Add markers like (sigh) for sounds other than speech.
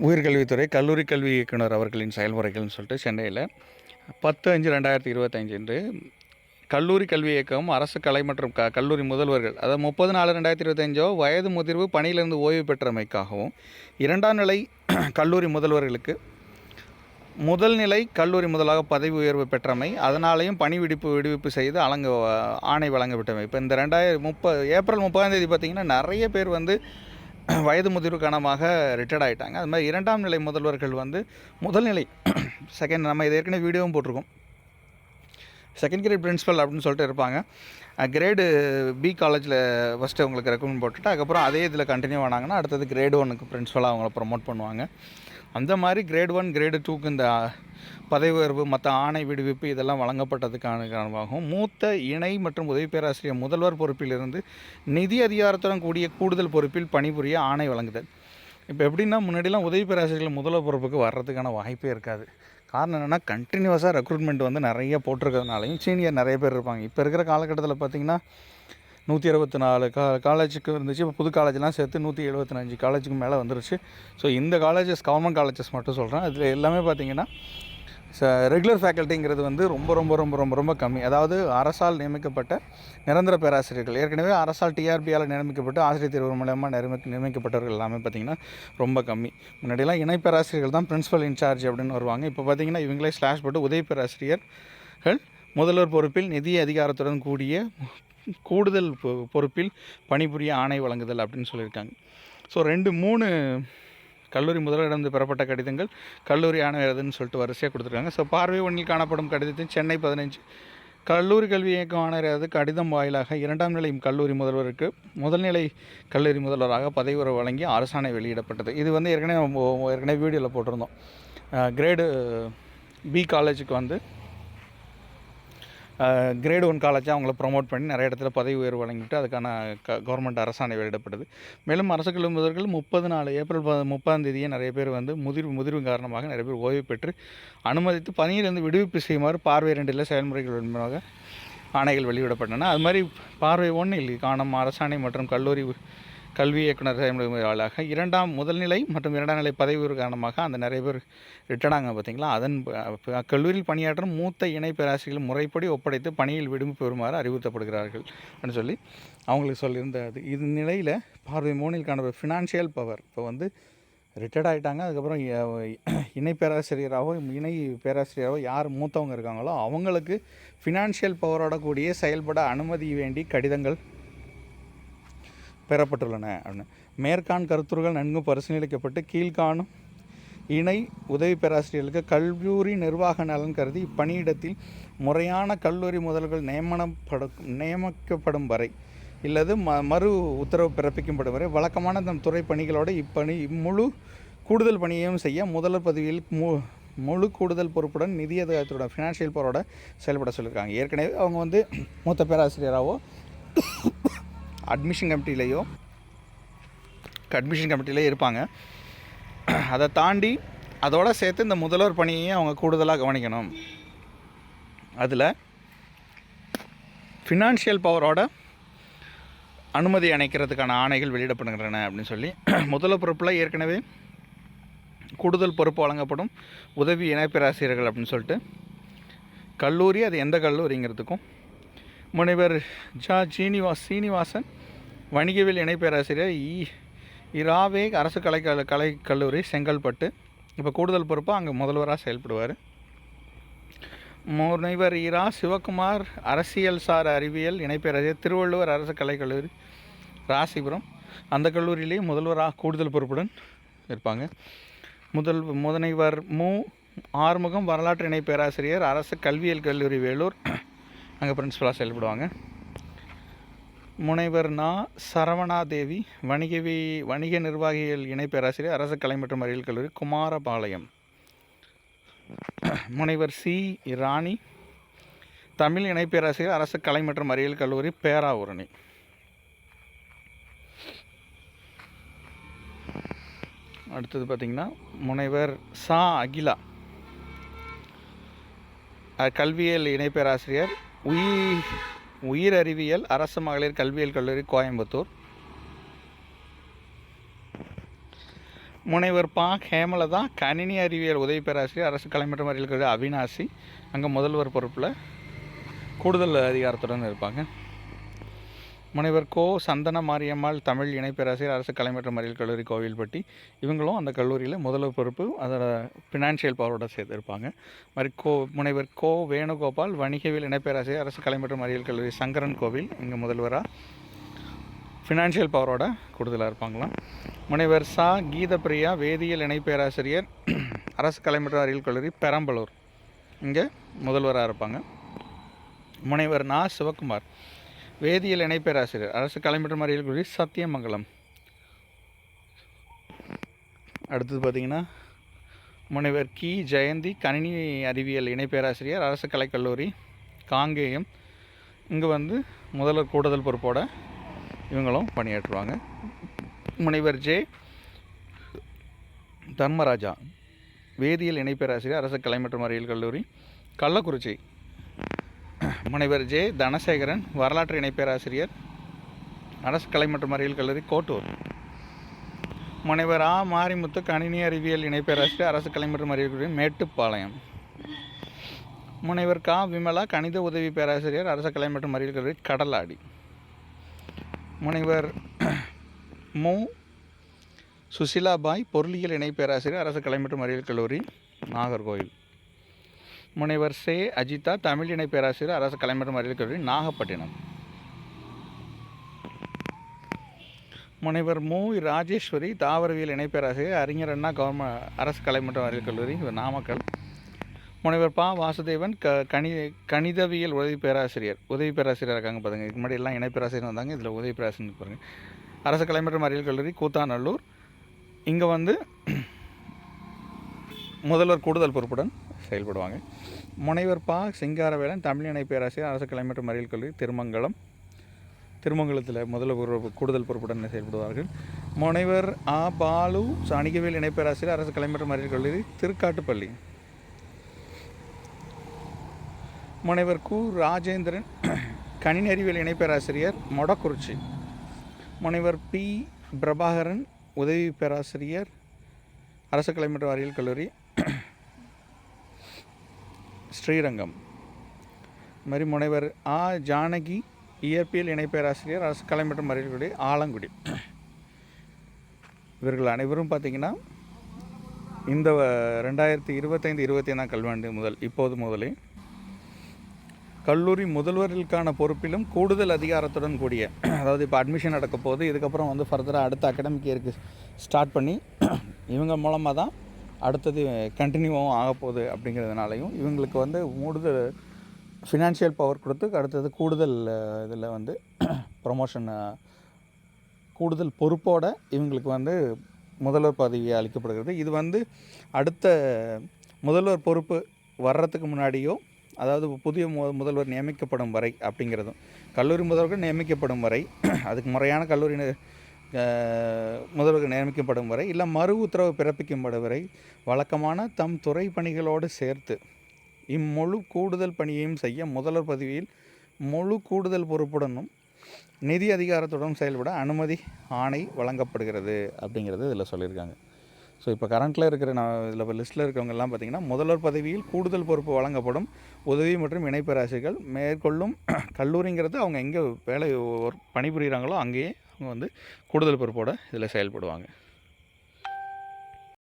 உயர்கல்வித்துறை கல்லூரி கல்வி இயக்குனர் அவர்களின் செயல்முறைகள்னு சொல்லிட்டு சென்னையில் பத்து அஞ்சு ரெண்டாயிரத்தி இருபத்தஞ்சு என்று கல்லூரி கல்வி இயக்கம் அரசு கலை மற்றும் க கல்லூரி முதல்வர்கள் அதாவது முப்பது நாலு ரெண்டாயிரத்தி இருபத்தஞ்சோ வயது முதிர்வு பணியிலிருந்து ஓய்வு பெற்றமைக்காகவும் இரண்டாம் நிலை கல்லூரி முதல்வர்களுக்கு முதல் நிலை கல்லூரி முதலாக பதவி உயர்வு பெற்றமை அதனாலேயும் பணி விடுப்பு விடுவிப்பு செய்து அலங்க ஆணை வழங்கப்பட்டமை. இப்போ இந்த ரெண்டாயிரம் முப்பது ஏப்ரல் முப்பதாம் தேதி பார்த்திங்கன்னா நிறைய பேர் வந்து (clears throat) வயது முதிர்வு காரணமாக ரிட்டையர்ட் ஆகிட்டாங்க அது மாதிரி இரண்டாம் நிலை முதல்வர்கள் வந்து முதல் நிலை (clears throat) செகண்ட் நம்ம இது ஏற்கனவே வீடியோவும் போட்டிருக்கோம். செகண்ட் கிரேட் பிரின்ஸிபல் அப்படின்னு சொல்லிட்டு இருப்பாங்க. கிரேடு பி காலேஜில் ஃபஸ்ட்டு அவங்களுக்கு ரெக்கமெண்ட் போட்டுட்டு அதுக்கப்புறம் அதே இதில் கண்டினியூ ஆனாங்கன்னா அடுத்தது கிரேடு ஒன்னுக்கு பிரின்ஸிபலாக அவங்கள ப்ரொமோட் பண்ணுவாங்க. அந்த மாதிரி கிரேட் ஒன் கிரேடு டூக்கு இந்த பதவி உயர்வு மற்ற ஆணை விடுவிப்பு இதெல்லாம் வழங்கப்பட்டதுக்கான காரணமாகவும் மூத்த இணை மற்றும் உதவி பேராசிரியர் முதல்வர் பொறுப்பிலிருந்து நிதி அதிகாரத்துடன் கூடிய கூடுதல் பொறுப்பில் பணிபுரிய ஆணை வழங்குதல். இப்போ எப்படின்னா முன்னாடிலாம் உதவி பேராசிரியர்கள் முதல்வர் பொறுப்புக்கு வர்றதுக்கான வாய்ப்பே இருக்காது. காரணம் என்னென்னா கண்டினியூஸாக ரெக்ரூட்மெண்ட் வந்து நிறைய போட்டிருக்கிறதுனாலையும் சீனியர் நிறைய பேர் இருப்பாங்க. இப்போ இருக்கிற காலகட்டத்தில் பார்த்திங்கன்னா நூற்றி அறுபத்தி நாலு கா காலேஜுக்கு இருந்துச்சு இப்போ புது காலேஜ்லாம் சேர்த்து நூற்றி எழுபத்தஞ்சு காலேஜுக்கு மேலே வந்துருச்சு. ஸோ இந்த காலேஜஸ் கவர்மெண்ட் காலேஜஸ் மட்டும் சொல்கிறேன் அதில் எல்லாமே பார்த்திங்கன்னா ச ரெகுலர் ஃபேக்கல்ட்டிங்கிறது வந்து ரொம்ப ரொம்ப ரொம்ப ரொம்ப ரொம்ப கம்மி. அதாவது அரசால் நியமிக்கப்பட்ட நிரந்தர பேராசிரியர்கள் ஏற்கனவே அரசால் டிஆர்பியால் நியமிக்கப்பட்டு ஆசிரியர் தேர்வு மூலமாக நியமி நியமிக்கப்பட்டவர்கள் எல்லாமே பார்த்திங்கன்னா ரொம்ப கம்மி. முன்னாடியெல்லாம் இணை பேராசிரியர்கள் தான் பிரின்ஸிபல் இன்சார்ஜ் அப்படின்னு வருவாங்க. இப்போ பார்த்திங்கன்னா இவங்களே ஸ்லாஷ் போட்டு உதவி பேராசிரியர்கள் முதல்வர் பொறுப்பில் நிதி அதிகாரத்துடன் கூடிய கூடுதல் பொ- பொறுப்பில் பணிபுரிய ஆணை வழங்குதல் அப்படின்னு சொல்லியிருக்காங்க. ஸோ ரெண்டு மூணு கல்லூரி முதலிடம் பெறப்பட்ட கடிதங்கள் கல்லூரி ஆணையர்னு சொல்லிட்டு வரிசையாக கொடுத்துருக்காங்க. ஸோ பார்வை ஒன்றில் காணப்படும் கடிதத்தின் சென்னை பதினஞ்சு. கல்லூரி கல்வி இயக்கம் ஆணையரது கடிதம் வாயிலாக இரண்டாம் நிலை கல்லூரி முதல்வருக்கு முதல்நிலை கல்லூரி முதல்வராக பதவி உறவு வழங்கி அரசாணை வெளியிடப்பட்டது. இது வந்து ஏற்கனவே ஏற்கனவே வீடியோவில் போட்டிருந்தோம். கிரேடு பி காலேஜுக்கு வந்து கிரேட் ஒன் காலேஜாக அவங்கள ப்ரொமோட் பண்ணி நிறைய இடத்துல பதவி உயர்வு வழங்கிட்டு அதுக்கான க கவர்மெண்ட் அரசாணை வெளியிடப்பட்டது மேலும் அரசு கல்வி முதல்வர்கள் முப்பது நாலு ஏப்ரல் ப முப்பதாம் தேதியே நிறைய பேர் வந்து முதிர்வு முதிர்வு காரணமாக நிறைய பேர் ஓய்வு பெற்று அனுமதித்து பணியிலிருந்து விடுவிப்பு செய்யுமாறு பார்வை ரெண்டில் செயல்முறைகள் மூலமாக ஆணைகள் வெளியிடப்பட்டன. அது மாதிரி பார்வை ஒன்றில் காணும் அரசாணை மற்றும் கல்லூரி கல்வி இயக்குனர் ஆளாக இரண்டாம் முதல்நிலை மற்றும் இரண்டாம் நிலை பதவி காரணமாக அந்த நிறைய பேர் ரிட்டர்னாங்க பார்த்தீங்களா? அதன் கல்லூரியில் பணியாற்றும் மூத்த இணை பேராசிரியர்கள் முறைப்படி ஒப்படைத்து பணியில் விடுப்பு பெறுமாறு அறிவுறுத்தப்படுகிறார்கள் அப்படின்னு சொல்லி அவங்களுக்கு சொல்லியிருந்த அது இது நிலையில் பார்வை மூணில் காணப்படும் ஃபினான்ஷியல் பவர் இப்போ வந்து ரிட்டையர்ட் ஆகிட்டாங்க அதுக்கப்புறம் இணை பேராசிரியராகவோ இணை பேராசிரியராகவோ யார் மூத்தவங்க இருக்காங்களோ அவங்களுக்கு ஃபினான்ஷியல் பவரோட கூடிய செயல்பட அனுமதி வேண்டி கடிதங்கள் பெறப்பட்டுள்ளன. அப்படின்னு. மேற்காண் கருத்துருகள் நன்கு பரிசீலிக்கப்பட்டு கீழ்காணும் இணை உதவி பேராசிரியர்களுக்கு கல்லூரி நிர்வாக நலன் கருதி இப்பணியிடத்தில் முறையான கல்லூரி முதல்கள் நியமனப்பட நியமிக்கப்படும் வரை இல்லது ம மறு உத்தரவு பிறப்பிக்கப்படும் வரை வழக்கமான தம் துறை பணிகளோடு இப்பணி இம்முழு கூடுதல் பணியையும் செய்ய முதல்வர் பதவியில் மு முழு கூடுதல் பொறுப்புடன் நிதி அதிகாரத்தோட ஃபினான்ஷியல் பவரோட செயல்பட சொல்லியிருக்காங்க. ஏற்கனவே அவங்க வந்து மூத்த பேராசிரியராகவோ அட்மிஷன் கமிட்டிலேயோ அட்மிஷன் கமிட்டிலே இருப்பாங்க. அதை தாண்டி அதோடு சேர்த்து இந்த முதல்வர் பணியையும் அவங்க கூடுதலாக கவனிக்கணும். அதில் ஃபினான்ஷியல் பவரோட அனுமதி அணைக்கிறதுக்கான ஆணைகள் வெளியிடப்படுகின்றன அப்படின்னு சொல்லி முதல்வர் பொறுப்பில் ஏற்கனவே கூடுதல் பொறுப்பு வழங்கப்படும். உதவி இணைப்பேராசிரியர்கள் அப்படின்னு சொல்லிட்டு கல்லூரி அது எந்த கல்லூரிங்கிறதுக்கும் முனைவர் ஜா. சீனிவாஸ் சீனிவாசன் வணிகவியல் இணை பேராசிரியர் இ. இராவே அரசு கலை கலை கல்லூரி செங்கல்பட்டு. இப்போ கூடுதல் பொறுப்பாக அங்கே முதல்வராக செயல்படுவார். முனைவர் இரா. சிவகுமார் அரசியல் சார் அறிவியல் இணைப்பேராசிரியர் திருவள்ளுவர் அரசு கலை கல்லூரி ராசிபுரம். அந்த கல்லூரியிலேயே முதல்வராக கூடுதல் பொறுப்புடன் இருப்பாங்க. முதல் முதனைவர் மு. ஆறுமுகம் வரலாற்று இணை பேராசிரியர் அரசு கல்வியியல் கல்லூரி வேலூர். அங்கே பிரின்ஸிபலாக செயல்படுவாங்க. முனைவர் நா சரவணாதேவி வணிகவி வணிக நிர்வாகிகள் இணை பேராசிரியர் அரசு கலை மற்றும் அறிவியல் கல்லூரி குமாரபாளையம். முனைவர் சி. ராணி தமிழ் இணை பேராசிரியர் அரசு கலை மற்றும் அறிவியல் கல்லூரி பேராவூரணி. அடுத்தது பார்த்திங்கன்னா முனைவர் சா. அகிலா. கல்வியியல் இணை பேராசிரியர் உயிர் உயிர் அறிவியல் அரசு மகளிர் கல்வியியல் கல்லூரி கோயம்புத்தூர். முனைவர் பா. ஹேமலதா கணினி அறிவியல் உதவி பேராசிரியர் அரசு கலை மற்றும் அறிவியல் கல்லூரி அவினாசி. அங்கே முதல்வர் பொறுப்பில் கூடுதல் அதிகாரத்துடன் இருப்பாங்க. முனைவர் கோ சந்தன மாரியம்மாள் தமிழ் இணைப்பேராசிரியர் அரசு கலை மற்றும் அறிவியல் கல்லூரி கோவில்பட்டி இவங்களும் அந்த கல்லூரியில் முதல்வர் பொறுப்பு அதோட ஃபினான்ஷியல் பவரோட சேர்த்துருப்பாங்க. மாதிரி கோ முனைவர் கோ வேணுகோபால் வணிகவியல் இணைப்பேராசிரியர் அரசு கலை மற்றும் அறிவியல் கல்லூரி சங்கரன் கோவில் இங்கே முதல்வராக ஃபினான்ஷியல் பவரோட கூடுதலாக இருப்பாங்களாம் முனைவர் சா. கீதப்பிரியா வேதியியல் இணைப்பேராசிரியர் அரசு கலை மற்றும் அறிவியல் கல்லூரி பெரம்பலூர். இங்கே முதல்வராக இருப்பாங்க. முனைவர் நா. சிவகுமார். வேதியியல் இணைப்பேராசிரியர். அரசு கலைமற்ற மற்றும் அறிவியல் கல்லூரி சத்தியமங்கலம். அடுத்தது பார்த்திங்கன்னா முனைவர் கி. ஜெயந்தி கணினி அறிவியல் இணைப்பேராசிரியர் அரசு கலைக்கல்லூரி காங்கேயம். இங்கே வந்து முதல்வர் கூடுதல் பொறுப்போட இவங்களும் பணியாற்றுவாங்க. முனைவர் ஜே. தர்மராஜா வேதியியல் இணைப்பேராசிரியர் அரசு கலை மற்றும் அறிவியல் கல்லூரி கள்ளக்குறிச்சி. முனைவர் ஜே தனசேகரன் வரலாற்று இணைப்பேராசிரியர் அரசு கலை மற்றும் அறிவியல் கல்லூரி கோட்டூர். முனைவர் ஆ. மாரிமுத்து கணினி அறிவியல் இணைப்பேராசிரியர் அரசு கலை மற்றும் அறிவியல் கல்லூரி மேட்டுப்பாளையம். முனைவர் கா. விமலா கணித உதவி பேராசிரியர் அரசு கலை மற்றும் அறிவியல் கல்லூரி கடலாடி. முனைவர் மு. சுசிலாபாய் பொருளியல் இணை பேராசிரியர் அரசு கலை மற்றும் அறிவியல் கல்லூரி நாகர்கோவில். முனைவர் சே அஜிதா தமிழ் இணை பேராசிரியர் அரசு கலை அறிவியல் கல்லூரி நாகப்பட்டினம். முனைவர் மு. ராஜேஸ்வரி தாவரவியல் இணை பேராசிரியர் அறிஞர் அண்ணா கவர்மெண்ட் அரசு கலைமன்றம் அறிவியல் கல்லூரி நாமக்கல். முனைவர் பா. வாசுதேவன் க கணி கணிதவியல் உதவி பேராசிரியர் உதவி பேராசிரியர் இருக்காங்க பாருங்கள் இதுக்கு முன்னாடி எல்லாம் இணை பேராசிரியர் வந்தாங்க. இதில் உதவி பேராசிரியர் பாருங்கள் அரசு கலைமன்றம் அறிவியல் கல்லூரி கூத்தாநல்லூர். இங்கே வந்து முதல்வர் கூடுதல் பொறுப்புடன் செயல்படுவாங்க. முனைவர் பா. சிங்காரவேலன் தமிழ் இணை பேராசிரியர் அரசு கலை மற்றும் அறிவியல் கல்லூரி திருமங்கலம் திருமங்கலத்தில் முதல்ல கூடுதல் பொறுப்புடன் செயல்படுவார்கள். முனைவர் ஆ. பாலு சாணிகவேல் இணை பேராசிரியர் அரசு கலை மற்றும் அறிவியல் கல்லூரி திருக்காட்டுப்பள்ளி. முனைவர் கு. ராஜேந்திரன் கணினி அறிவியல் இணைப்பேராசிரியர் மொடக்குறிச்சி. முனைவர் பி. பிரபாகரன் உதவி பேராசிரியர் அரசு கலை மற்றும் அறிவியல் கல்லூரி ஸ்ரீரங்கம். இது மாதிரி முனைவர் ஆ. ஜானகி இயற்பியல் இணைப்பேராசிரியர் அரசு கலை மற்றும் ஆலங்குடி. இவர்கள் அனைவரும் பார்த்திங்கன்னா இந்த ரெண்டாயிரத்தி இருபத்தைந்து இருபத்தி ஐந்தாம் கல்வாண்டு முதல் இப்போது முதலே கல்லூரி முதல்வர்களுக்கான பொறுப்பிலும் கூடுதல் அதிகாரத்துடன் கூடிய அதாவது இப்போ அட்மிஷன் நடக்க போது இதுக்கப்புறம் வந்து ஃபர்தராக அடுத்த அகாடமிக் இயருக்கு ஸ்டார்ட் பண்ணி இவங்க மூலமாக தான் அடுத்தது கண்டினியூவாகவும் ஆக போகுது அப்படிங்கிறதுனாலையும் இவங்களுக்கு வந்து கூடுதல் ஃபினான்ஷியல் பவர் கொடுத்து அடுத்தது கூடுதல் இதில் வந்து ப்ரொமோஷன் கூடுதல் பொறுப்போடு இவங்களுக்கு வந்து முதல்வர் பதவி அளிக்கப்படுகிறது. இது வந்து அடுத்த முதல்வர் பொறுப்பு வர்றதுக்கு முன்னாடியோ அதாவது புதிய மு முதல்வர் நியமிக்கப்படும் வரை அப்படிங்கிறதும் கல்லூரி முதல்வர்கள் நியமிக்கப்படும் வரை அதுக்கு முறையான கல்லூரி முதல்வர்கள் நியமிக்கப்படும் வரை இல்லை மறு உத்தரவு பிறப்பிக்கப்படும் வரை வழக்கமான தம் துறை பணிகளோடு சேர்த்து இம்முழு கூடுதல் பணியையும் செய்ய முதல்வர் பதவியில் முழு கூடுதல் பொறுப்புடனும் நிதி அதிகாரத்துடன் செயல்பட அனுமதி ஆணை வழங்கப்படுகிறது அப்படிங்கிறது இதில் சொல்லியிருக்காங்க. ஸோ இப்போ கரண்ட்டில் இருக்கிற நான் இதில் லிஸ்ட்டில் இருக்கிறவங்க எல்லாம் பார்த்தீங்கன்னா முதல்வர் பதவியில் கூடுதல் பொறுப்பு வழங்கப்படும் உதவி மற்றும் இணை மேற்கொள்ளும் கல்லூரிங்கிறது அவங்க எங்கே வேலை பணிபுரிகிறாங்களோ அங்கேயே அவங்க வந்து கூடுதல் பொறுப்போடு இதில் செயல்படுவாங்க.